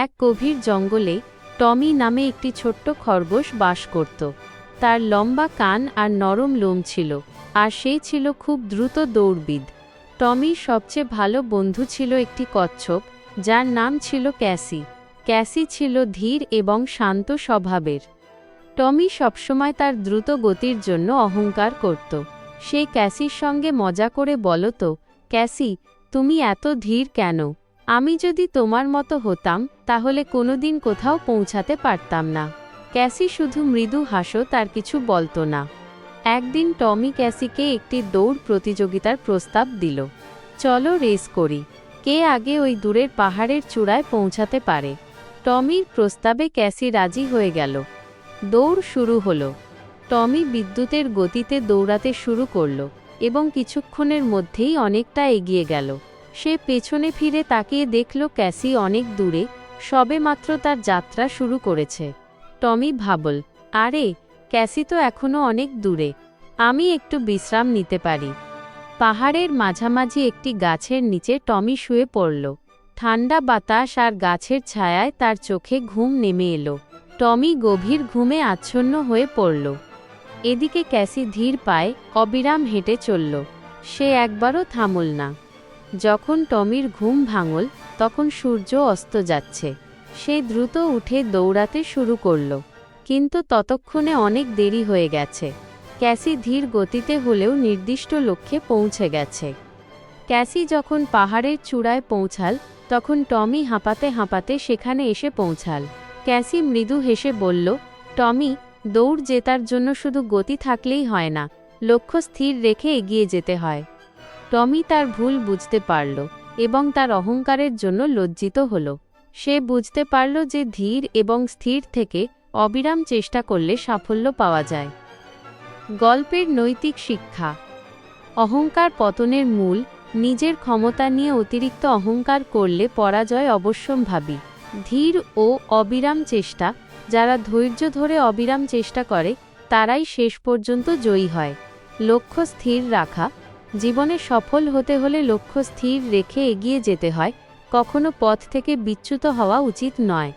এক গভীর জঙ্গলে টমি নামে একটি ছোট্ট খরগোশ বাস করত। তার লম্বা কান আর নরম লোম ছিল, আর সে ছিল খুব দ্রুত দৌড়বিদ। টমির সবচেয়ে ভালো বন্ধু ছিল একটি কচ্ছপ, যার নাম ছিল ক্যাসি। ক্যাসি ছিল ধীর এবং শান্ত স্বভাবের। টমি সবসময় তার দ্রুত গতির জন্য অহংকার করত। সে ক্যাসির সঙ্গে মজা করে বলত, ক্যাসি, তুমি এত ধীর কেন? আমি যদি তোমার মতো হতাম, তাহলে কোনোদিন কোথাও পৌঁছাতে পারতাম না। ক্যাসি শুধু মৃদু হাসো, তার কিছু বলতো না। একদিন টমি ক্যাসিকে একটি দৌড় প্রতিযোগিতার প্রস্তাব দিল। চলো রেস করি। কে আগে ওই দূরের পাহাড়ের চূড়ায় পৌঁছাতে পারে? টমির প্রস্তাবে ক্যাসি রাজি হয়ে গেল। দৌড় শুরু হলো। টমি বিদ্যুতের গতিতে দৌড়াতে শুরু করল এবং কিছুক্ষণের মধ্যেই অনেকটা এগিয়ে গেল। সে পেছনে ফিরে তাকিয়ে দেখল ক্যাসি অনেক দূরে সবেমাত্র তার যাত্রা শুরু করেছে। টমি ভাবল, আরে, ক্যাসি তো এখনও অনেক দূরে, আমি একটু বিশ্রাম নিতে পারি। পাহাড়ের মাঝামাঝি একটি গাছের নিচে টমি শুয়ে পড়ল। ঠান্ডা বাতাস আর গাছের ছায়ায় তার চোখে ঘুম নেমে এলো। টমি গভীর ঘুমে আচ্ছন্ন হয়ে পড়ল। এদিকে ক্যাসি ধীর পায়ে অবিরাম হেঁটে চলল। সে একবারও থামল না। যখন টমির ঘুম ভাঙল, তখন সূর্য অস্ত যাচ্ছে। সে দ্রুত উঠে দৌড়াতে শুরু করল। কিন্তু ততক্ষণে অনেক দেরি হয়ে গেছে। ক্যাসি ধীর গতিতে হলেও নির্দিষ্ট লক্ষ্যে পৌঁছে গেছে। ক্যাসি যখন পাহাড়ের চূড়ায় পৌঁছাল, তখন টমি হাঁপাতে হাঁপাতে সেখানে এসে পৌঁছাল। ক্যাসি মৃদু হেসে বলল, টমি, দৌড় জেতার জন্য শুধু গতি থাকলেই হয় না। লক্ষ্য স্থির রেখে এগিয়ে যেতে হয়। টমি তার ভুল বুঝতে পারল এবং তার অহংকারের জন্য লজ্জিত হল। সে বুঝতে পারল যে ধীর এবং স্থির থেকে অবিরাম চেষ্টা করলে সাফল্য পাওয়া যায়। গল্পের নৈতিক শিক্ষা। অহংকার পতনের মূল, নিজের ক্ষমতা নিয়ে অতিরিক্ত অহংকার করলে পরাজয় অবশ্যম্ভাবী। ধীর ও অবিরাম চেষ্টা, যারা ধৈর্য ধরে অবিরাম চেষ্টা করে, তারাই শেষ পর্যন্ত জয়ী হয়। লক্ষ্য স্থির রাখা জীবনে সফল হতে হলে লক্ষ্য স্থির রেখে এগিয়ে যেতে হয়, কখনো পথ থেকে বিচ্যুত হওয়া উচিত নয়।